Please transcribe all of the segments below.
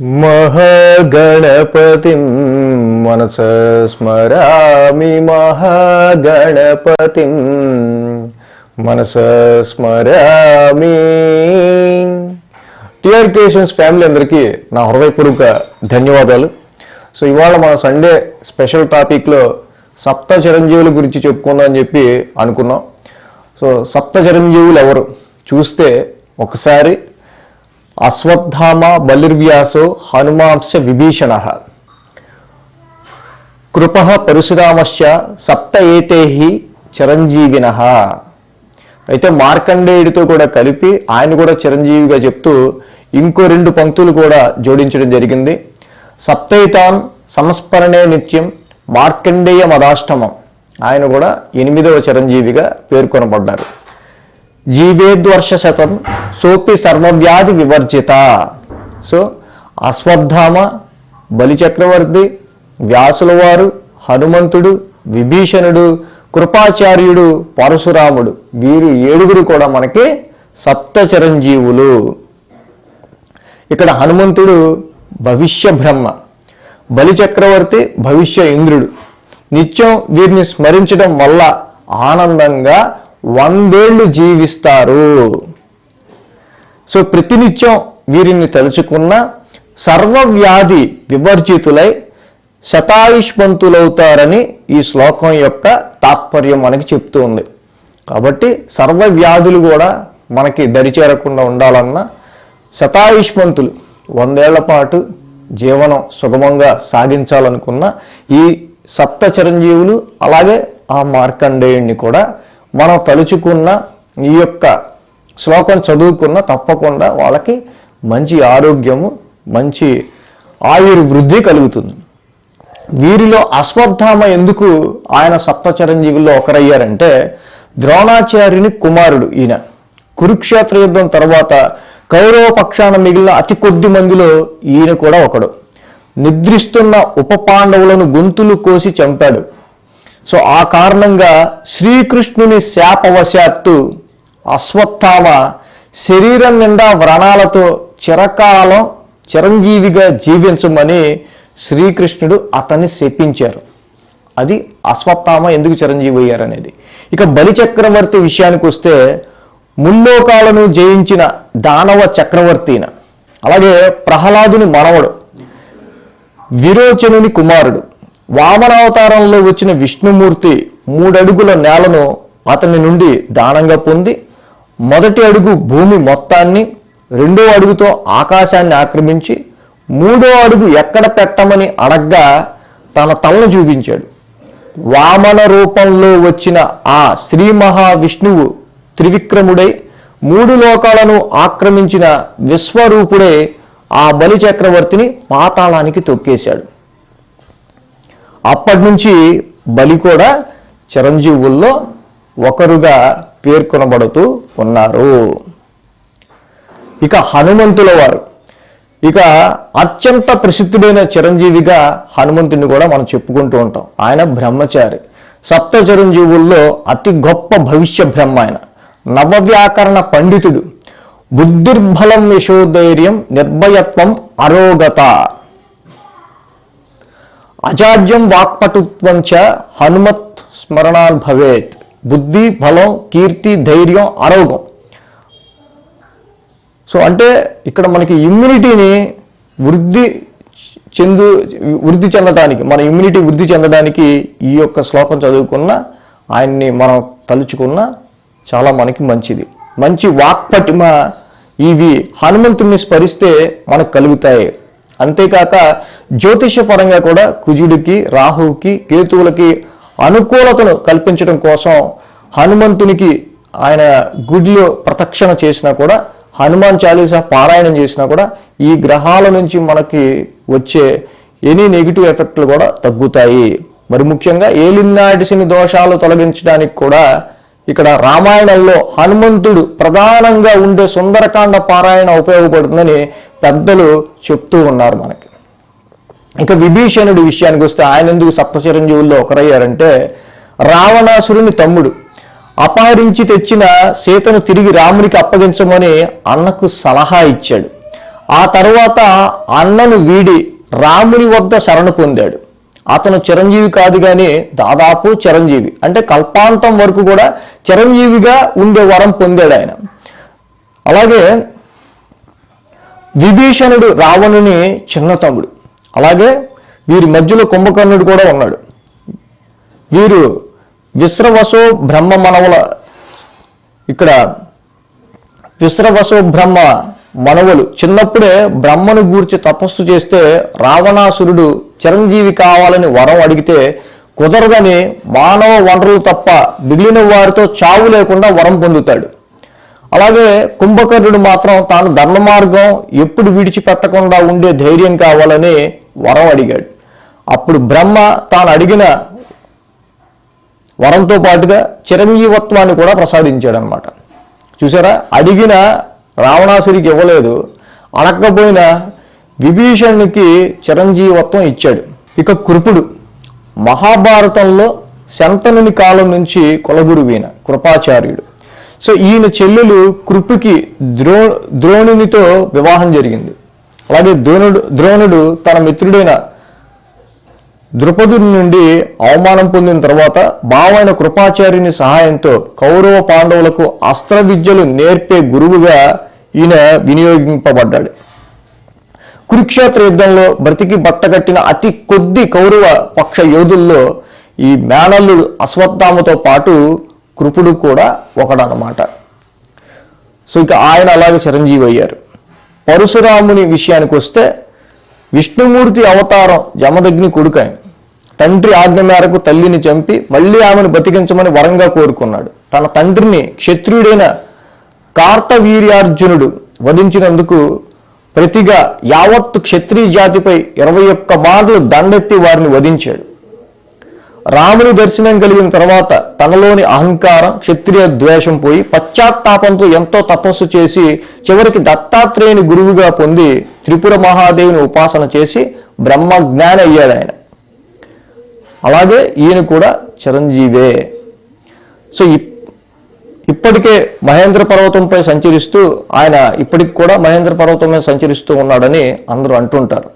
మహాగణపతిం మనస స్మరామి మహాగణపతిం మనస స్మరామి. టిఆర్ క్రియేషన్స్ ఫ్యామిలీ అందరికీ నా హృదయపూర్వక ధన్యవాదాలు. సో ఇవాళ మన సండే స్పెషల్ టాపిక్లో సప్త చిరంజీవుల గురించి చెప్పుకుందాం అని చెప్పి అనుకున్నాం. సో సప్త చిరంజీవులు ఎవరు? చూస్తే ఒకసారి అశ్వత్థామ బలిర్వ్యాసో హనుమాంశ విభీషణ. కృప పరశురామశ్చ సప్త ఏతే చిరంజీవిన. అయితే మార్కండేయుడితో కూడా కలిపి ఆయన కూడా చిరంజీవిగా చెప్తూ ఇంకో రెండు పంక్తులు కూడా జోడించడం జరిగింది. సప్తైతాన్ సంస్మరణే నిత్యం మార్కండేయ మదాష్టమం ఆయన కూడా ఎనిమిదవ చిరంజీవిగా పేర్కొనబడ్డారు. జీవేద్వర్ష శతం సోపి సర్వవ్యాధి వివర్జిత. సో అశ్వత్థామ బలిచక్రవర్తి వ్యాసుల వారు హనుమంతుడు విభీషణుడు కృపాచార్యుడు పరశురాముడు వీరు ఏడుగురు కూడా మనకి సప్త చిరంజీవులు. ఇక్కడ హనుమంతుడు భవిష్య బ్రహ్మ బలిచక్రవర్తి భవిష్య ఇంద్రుడు. నిత్యం వీరిని స్మరించడం వల్ల ఆనందంగా వందేళ్ళు జీవిస్తారు. సో ప్రతినిత్యం వీరిని తలుచుకున్న సర్వవ్యాధి వివర్జితులై శతాయుష్మంతులవుతారని ఈ శ్లోకం యొక్క తాత్పర్యం మనకి చెప్తూ ఉంది. కాబట్టి సర్వ వ్యాధులు కూడా మనకి దరిచేరకుండా ఉండాలన్నా శతాయుష్మంతులు వందేళ్ళ పాటు జీవనం సుగమంగా సాగించాలనుకున్న ఈ సప్త చిరంజీవులు అలాగే ఆ మార్కండేయుణ్ణి కూడా మనం తలుచుకున్న ఈ యొక్క శ్లోకం చదువుకున్న తప్పకుండా వాళ్ళకి మంచి ఆరోగ్యము మంచి ఆయుర్వృద్ధి కలుగుతుంది. వీరిలో అశ్వత్థామ ఎందుకు ఆయన సప్తచిరంజీవుల్లో ఒకరయ్యారంటే ద్రోణాచార్యుని కుమారుడు ఈయన. కురుక్షేత్ర యుద్ధం తర్వాత కౌరవ పక్షాన మిగిలిన అతి కొద్ది మందిలో ఈయన కూడా ఒకడు. నిద్రిస్తున్న ఉప పాండవులను గొంతులు కోసి చంపాడు. సో ఆ కారణంగా శ్రీకృష్ణుని శాపవశాత్తు అశ్వత్థామ శరీరం నిండా వ్రణాలతో చిరకాలం చిరంజీవిగా జీవించమని శ్రీకృష్ణుడు అతన్ని శపించారు. అది అశ్వత్థామ ఎందుకు చిరంజీవి అయ్యారనేది. ఇక బలిచక్రవర్తి విషయానికి వస్తే ముల్లోకాలను జయించిన దానవ చక్రవర్తిన అలాగే ప్రహ్లాదుని మనవడు విరోచనుని కుమారుడు వామనావతారంలో వచ్చిన విష్ణుమూర్తి మూడడుగుల నేలను అతని నుండి దానంగా పొంది మొదటి అడుగు భూమి మొత్తాన్ని రెండో అడుగుతో ఆకాశాన్ని ఆక్రమించి మూడో అడుగు ఎక్కడ పెట్టమని అడగ్గా తన తలను చూపించాడు. వామన రూపంలో వచ్చిన ఆ శ్రీ మహావిష్ణువు త్రివిక్రముడై మూడు లోకాలను ఆక్రమించిన విశ్వరూపుడే ఆ బలి చక్రవర్తిని పాతాళానికి తొక్కేశాడు. అప్పటి నుంచి బలి కూడా చిరంజీవుల్లో ఒకరుగా పేర్కొనబడుతూ ఉన్నారు. ఇక హనుమంతుల వారు. ఇక అత్యంత ప్రసిద్ధుడైన చిరంజీవిగా హనుమంతుని కూడా మనం చెప్పుకుంటూ ఉంటాం. ఆయన బ్రహ్మచారి. సప్త చిరంజీవుల్లో అతి గొప్ప భవిష్య బ్రహ్మ ఆయన. నవవ్యాకరణ పండితుడు. బుద్ధిర్బలం యశోధైర్యం నిర్భయత్వం అరోగత. అజాడ్యం వాక్పటుత్వంచ హనుమత్ స్మరణాన్ భవేత్ బుద్ధి బలం కీర్తి ధైర్యం ఆరోగ్యం సో అంటే ఇక్కడ మనకి ఇమ్యూనిటీని వృద్ధి చెందు వృద్ధి చెందడానికి మన ఇమ్యూనిటీ వృద్ధి చెందడానికి ఈ యొక్క శ్లోకం చదువుకున్న ఆయన్ని మనం తలుచుకున్న చాలా మనకి మంచిది. మంచి వాక్పటిమ ఇవి హనుమంతుణ్ణి స్మరిస్తే మనకు కలుగుతాయి. అంతేకాక జ్యోతిషపరంగా కూడా కుజుడికి రాహువుకి కేతువులకి అనుకూలతను కల్పించడం కోసం హనుమంతునికి ఆయన గుడిలో ప్రదక్షిణ చేసినా కూడా హనుమాన్ చాలీసా పారాయణం చేసినా కూడా ఈ గ్రహాల నుంచి మనకి వచ్చే ఎనీ నెగిటివ్ ఎఫెక్ట్లు కూడా తగ్గుతాయి. మరి ముఖ్యంగా ఏలినాటిసిని దోషాలు తొలగించడానికి కూడా ఇక్కడ రామాయణంలో హనుమంతుడు ప్రధానంగా ఉండే సుందరకాండ పారాయణ ఉపయోగపడుతుందని పెద్దలు చెప్తూ ఉన్నారు మనకి. ఇక విభీషణుడి విషయానికి వస్తే ఆయన ఎందుకు సప్తచిరంజీవుల్లో ఒకరయ్యారంటే రావణాసురుని తమ్ముడు అపహరించి తెచ్చిన సీతను తిరిగి రామునికి అప్పగించమని అన్నకు సలహా ఇచ్చాడు. ఆ తర్వాత అన్నను వీడి రాముని వద్ద శరణు పొందాడు. అతను చిరంజీవి కాదు కానీ దాదాపు చిరంజీవి. అంటే కల్పాంతం వరకు కూడా చిరంజీవిగా ఉండే వరం పొందాడు ఆయన. అలాగే విభీషణుడు రావణుని చిన్న తమ్ముడు. అలాగే వీరి మధ్యలో కుంభకర్ణుడు కూడా ఉన్నాడు. వీరు విశ్రవసో బ్రహ్మ మనవల ఇక్కడ విశ్రవసో బ్రహ్మ మనవలు. చిన్నప్పుడే బ్రహ్మను గూర్చి తపస్సు చేస్తే రావణాసురుడు చిరంజీవి కావాలని వరం అడిగితే కుదరదని మానవ వనరులు తప్ప మిగిలిన వారితో చావు లేకుండా వరం పొందుతాడు. అలాగే కుంభకర్ణుడు మాత్రం తాను ధర్మ మార్గం ఎప్పుడు విడిచిపెట్టకుండా ఉండే ధైర్యం కావాలని వరం అడిగాడు. అప్పుడు బ్రహ్మ తాను అడిగిన వరంతో పాటుగా చిరంజీవత్వాన్ని కూడా ప్రసాదించాడు అనమాట చూసారా? అడిగిన రావణాసురికి ఇవ్వలేదు. అడగకపోయిన విభీషణునికి చిరంజీవత్వం ఇచ్చాడు. ఇక కృపుడు. మహాభారతంలో శంతనుని కాలం నుంచి కులగురువీన కృపాచార్యుడు. సో ఈయన చెల్లెలు కృపుకి ద్రో ద్రోణునితో వివాహం జరిగింది. అలాగే ద్రోణుడు ద్రోణుడు తన మిత్రుడైన ద్రుపదుడి నుండి అవమానం పొందిన తర్వాత బావైన కృపాచార్యుని సహాయంతో కౌరవ పాండవులకు అస్త్ర విద్యలు నేర్పే గురువుగా ఈయన వినియోగింపబడ్డాడు. కురుక్షేత్ర యుద్ధంలో బ్రతికి బట్టగట్టిన అతి కొద్ది కౌరవ పక్ష యోధుల్లో ఈ మేనల్లుడు అశ్వత్థామతో పాటు కృపుడు కూడా ఒకడనమాట సో ఇక ఆయన అలాగే చిరంజీవి అయ్యారు. పరశురాముని విషయానికి వస్తే విష్ణుమూర్తి అవతారం జమదగ్ని కొడుకు ఆయన. తండ్రి ఆజ్ఞ మేరకు తల్లిని చంపి మళ్ళీ ఆమెను బతికించమని వరంగా కోరుకున్నాడు. తన తండ్రిని క్షత్రియుడైన కార్తవీర్యార్జునుడు వధించినందుకు ప్రతిగా యావత్తు క్షత్రియ జాతిపై ఇరవై ఒక్క మార్లు దండెత్తి వారిని వధించాడు. రాముని దర్శనం కలిగిన తర్వాత తనలోని అహంకారం క్షత్రియ ద్వేషం పోయి పశ్చాత్తాపంతో ఎంతో తపస్సు చేసి చివరికి దత్తాత్రేయుని గురువుగా పొంది త్రిపుర మహాదేవిని ఉపాసన చేసి బ్రహ్మజ్ఞాని అయ్యాడు ఆయన. అలాగే ఈయన కూడా చిరంజీవే. సో ఇప్పటికే మహేంద్ర పర్వతంపై సంచరిస్తూ ఆయన ఇప్పటికి కూడా మహేంద్ర పర్వతం మీద సంచరిస్తూ ఉన్నాడని అందరూ అంటుంటారు.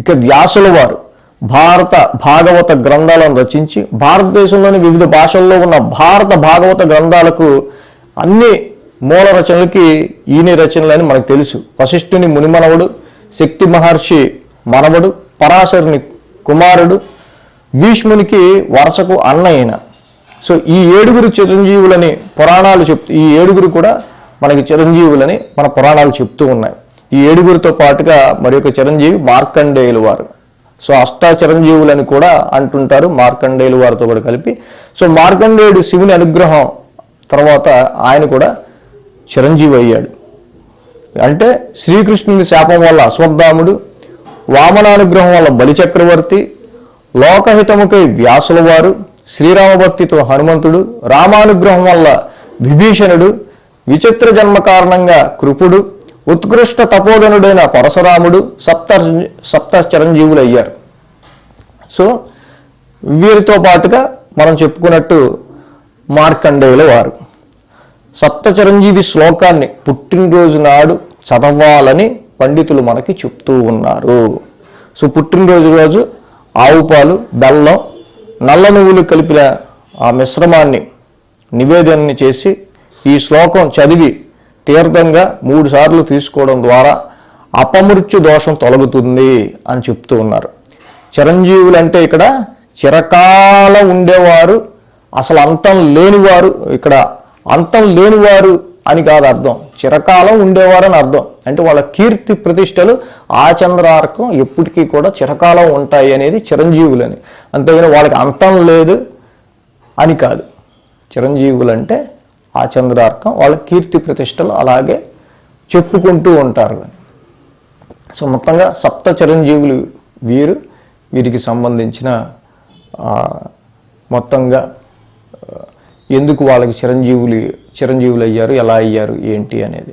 ఇక వ్యాసుల వారు భారత భాగవత గ్రంథాలను రచించి భారతదేశంలోని వివిధ భాషల్లో ఉన్న భారత భాగవత గ్రంథాలకు అన్ని మూల రచనలకి ఈయన రచనలని మనకు తెలుసు. వశిష్ఠుని మునిమనవుడు శక్తి మహర్షి మనవడు పరాశరుని కుమారుడు భీష్మునికి వరుసకు అన్నయ్యన. సో ఈ ఏడుగురు చిరంజీవులని పురాణాలు చెప్తూ ఈ ఏడుగురు కూడా మనకి చిరంజీవులని మన పురాణాలు చెప్తూ ఉన్నాయి. ఈ ఏడుగురితో పాటుగా మరి చిరంజీవి మార్కండేయులు వారు. సో అష్టా చిరంజీవులని కూడా అంటుంటారు మార్కండేయులు వారితో కూడా కలిపి. సో మార్కండేయుడు శివుని అనుగ్రహం తర్వాత ఆయన కూడా చిరంజీవి అయ్యాడు. అంటే శ్రీకృష్ణుని శాపం వల్ల అశ్వత్థాముడు వామనానుగ్రహం వల్ల బలిచక్రవర్తి లోకహితముకై వ్యాసుల వారు శ్రీరామభక్తితో హనుమంతుడు రామానుగ్రహం వల్ల విభీషణుడు విచిత్ర జన్మ కారణంగా కృపుడు ఉత్కృష్ట తపోధనుడైన పరశురాముడు సప్త సప్త చిరంజీవులు అయ్యారు సో వీరితో పాటుగా మనం చెప్పుకున్నట్టు మార్కండేయుల వారు సప్త చిరంజీవి శ్లోకాన్ని పుట్టినరోజు నాడు చదవాలని పండితులు మనకి చెప్తూ ఉన్నారు. సో పుట్టినరోజు రోజు ఆవు పాలు బెల్లం నల్ల నువ్వులు కలిపిన ఆ మిశ్రమాన్ని నివేదనని చేసి ఈ శ్లోకం చదివి తీర్థంగా మూడు సార్లు తీసుకోవడం ద్వారా అపమృత్యు దోషం తొలగుతుంది అని చెప్తూ ఉన్నారు. చిరంజీవులు అంటే ఇక్కడ చిరకాలం ఉండేవారు అసలు అంతం లేనివారు ఇక్కడ అంతం లేనివారు అని కాదు అర్థం. చిరకాలం ఉండేవారు అని అర్థం. అంటే వాళ్ళ కీర్తి ప్రతిష్టలు ఆ చంద్రార్కం ఎప్పటికీ కూడా చిరకాలం ఉంటాయి అనేది చిరంజీవులని. అంతేగాని వాళ్ళకి అంతం లేదు అని కాదు. చిరంజీవులు అంటే ఆ చంద్రార్కం వాళ్ళ కీర్తి ప్రతిష్టలు అలాగే చెప్పుకుంటూ ఉంటారు సో మొత్తంగా సప్త చిరంజీవులు వీరు వీరికి సంబంధించిన మొత్తంగా ఎందుకు వాళ్ళకి చిరంజీవులు చిరంజీవులు అయ్యారు ఎలా అయ్యారు ఏంటి అనేది.